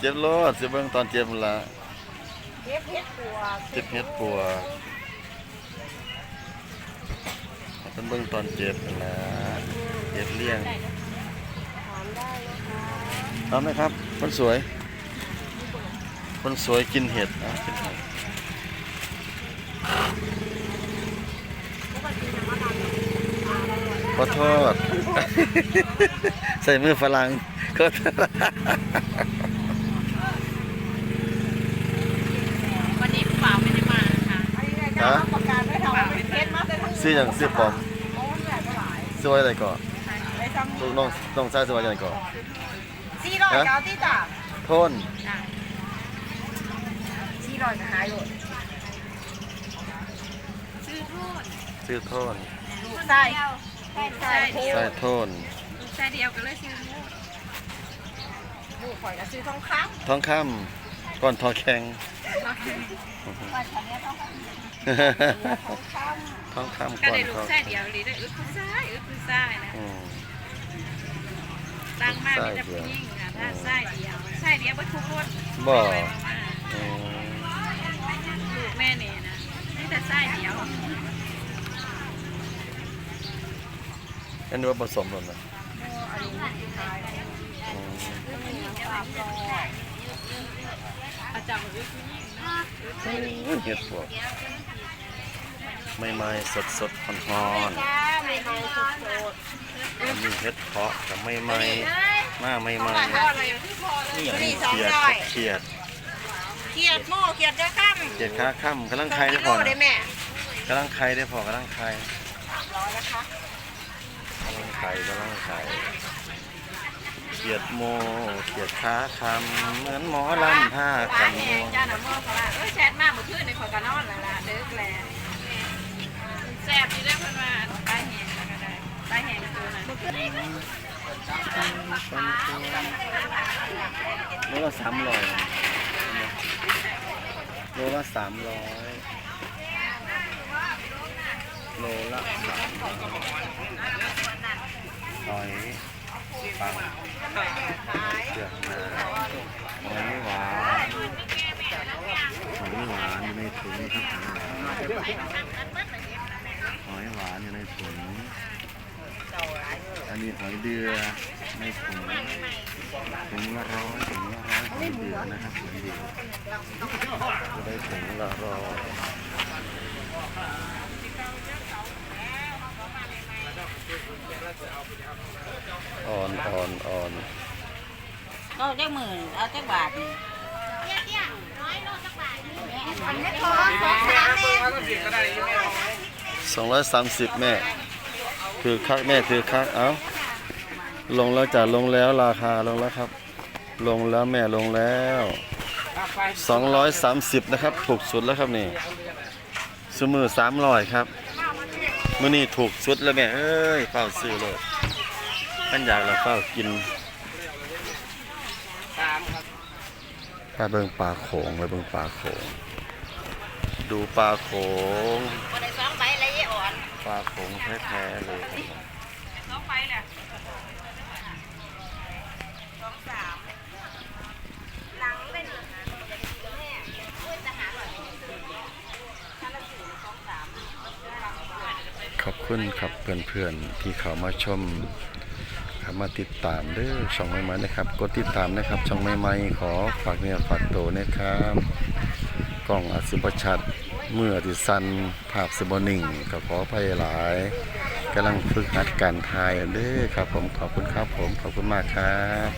เจ็บรอถเสียเบิ่งตอนเจ็บละเจ็บเห็ดปวดเจ็บเห็ดปวดเป็นเบิ่งตอนเจ็บละเจ็บเลี่ยงหอมได้นะคะเอาไหมครับ คนสวย คนสวยกินเห็ดนะกิน ขอโทษ ใส่มือฝรั่งก็วันนี้เปล่าไม่ได้มาค่ะอันนี้ไงจะเอาประกันไม่ทำเอาเป็นเคสมาแต่ทั้งซื้ออย่างซื้อปลอมโอ้ยแบบหลายซื้อไว้อะไรก่อนไปทำลูกน้องน้องชายซื้อไว้อะไรก่อนสี่ร้อยเก้าที่จ้ะโทนจ้ะสี่ร้อยจะหายหมดชื่อโทษซื้อโทนลูก ใช่เดียวใช่ใช่ใส่โทนลูกชายเดียวก็เลยชื่อโทษลูกข่อยก็ซื้อทองคทองคำก้อนทองแข็งำข่อยฉันเนี้ยทองคำทองคทองคำก็ก้อนได้ลูทกองชายเดียวเลยได้อึดผู้ชายอึดผู้ชายนะอืมตั้งมากมีแต่ผู้หญิงอะถ้าชายเดียวชายเดียวบ่ทุกคนบ่ไปๆมาอืมๆลูกแม่เนี่ยนะนี่แต่ชายเดียว นนี้ว่าผสมหมดนะำอันนี้ขายอืมสามร้อยอาจารย์บอกอึดผู้หญิงเนาะเห็ดปวกไม่ไม่สดสดๆร้อนจ้าไม่ไม่สดๆอันนี้เห็ดเพาะกับไม่ไม่มาไม่ไม่ทอดอะไรที่อเลยนี่นี่สองเขียดเขียดเขียดโม่เขียดเด้อข้ามเขียดค้าค่ำกำลังสองไข่ได้พอกำลังไข่ได้พอกำลังไข่สามร้อยนะคะ กำลังไข่กำลังไข่เขียดโมเขียดค้าคำเหมือนหมอลำห้าปลากันแหโมงจ้าหน้าหม้อเขาว่าเออแชทมากเมื่อคืนในขอยก็นอนล้วล่ะเด้อแกลแซ่บอยู่ได้เพิ่นว่าปลาแหงก็ได้ปลาแหงตัวนั้นโลละสามร้อยโลละสามร้อยโลละสามร้อย ปังเจือกนาหอยหวานหอยหวานอยู่ในถุงครับหอยหวานอยู่ในถุงอันนี้หอยเดือในถุงถุงละร้อยถุงละร้อยหอยเดือนะครับหอยเดือจะได้ถุงละร้อย อ่อนอ่อนอ่อนเอาจักหมื่นเอาจักบาทนี่อันนี้พอสองสามเองสองร้อยสามสิบแม่ คือคักแม่คือคักเอ้าลงแล้วจ้ะลงแล้วราคาลงแล้วครับ ลงแล้วแม่ลงแล้วสองร้อยสามสิบนะครับ ถูกสุดแล้วครับนี่สมือสามร้อยครับมื่อนี้ถูกสุดแล้วแม่เอ้ยเฝ้าซื้อเลย ขันอยากแล้วเฝ้ากินถ้าเบิ่งปลาโขงไปเบิ่งปลาโขง ดูปลาโขงก็ได้สองใบเลยยายอ่อนปลาโขงแท้ๆเลยครับผมน้องไปแหละสองสามหลังเลยนะแม่อุ้ยจะหาหน่อยขอบคุณครับเพื่อนๆที่เขามาชม ครับ มาติดตามเด้อช่องใหม่ๆนะครับ กดติดตามนะครับ ช่องใหม่ๆขอฝากเนื้อฝากตัวนะครับกล้องอัศบชัดเมื่อที่สันภาพสบนิ่งก็ขอไปหลายกำลังฝึกหัดการถ่ายเด้อครับ ผมขอบคุณครับผมขอบคุณมากครับ